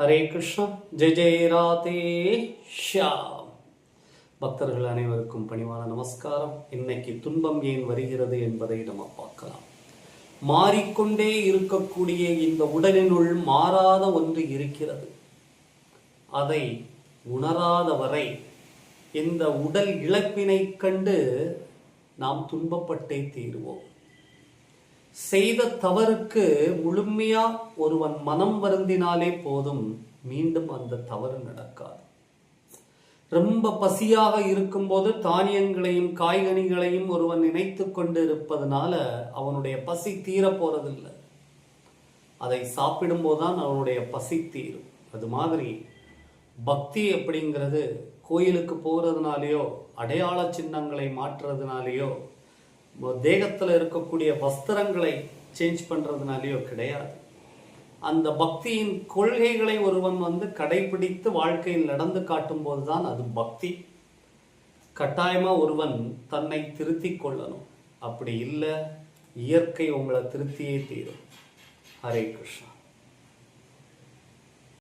ஹரே கிருஷ்ணா. ஜெய் ஜெய் ராதே ஷியாம். பக்தர்கள் அனைவருக்கும் பணிவான நமஸ்காரம். இன்னைக்கு துன்பம் ஏன் வருகிறது என்பதை நம்ம பார்க்கலாம். மாறிக்கொண்டே இருக்கக்கூடிய இந்த உடலினுள் மாறாத ஒன்று இருக்கிறது. அதை உணராத வரை இந்த உடல் இழப்பினை கண்டு நாம் துன்பப்பட்டே தீருவோம். செய்த தவறுக்கு முழுமையா ஒருவன் மனம் வருந்தினாலே போதும் மீண்டும் அந்த தவறு நடக்காது. ரொம்ப பசியாக இருக்கும்போது தானியங்களையும் காய்கனிகளையும் ஒருவன் நினைத்து கொண்டு இருப்பதனால அவனுடைய பசி தீர போறதில்லை. அதை சாப்பிடும்போதுதான் அவனுடைய பசி தீரும். அது மாதிரி பக்தி அப்படிங்கிறது கோயிலுக்கு போகிறதுனாலையோ அடையாள சின்னங்களை மாற்றுறதுனாலையோ தேகத்தில் இருக்கக்கூடிய வஸ்திரங்களை சேஞ்ச் பண்ணுறதுனாலேயோ கிடையாது. அந்த பக்தியின் கொள்கைகளை ஒருவன் வந்து கடைபிடித்து வாழ்க்கையில் நடந்து காட்டும்போது தான் அது பக்தி. கட்டாயமாக ஒருவன் தன்னை திருத்தி கொள்ளணும். அப்படி இல்லை இயற்கை உங்களை திருத்தியே தீரும். ஹரே கிருஷ்ணா.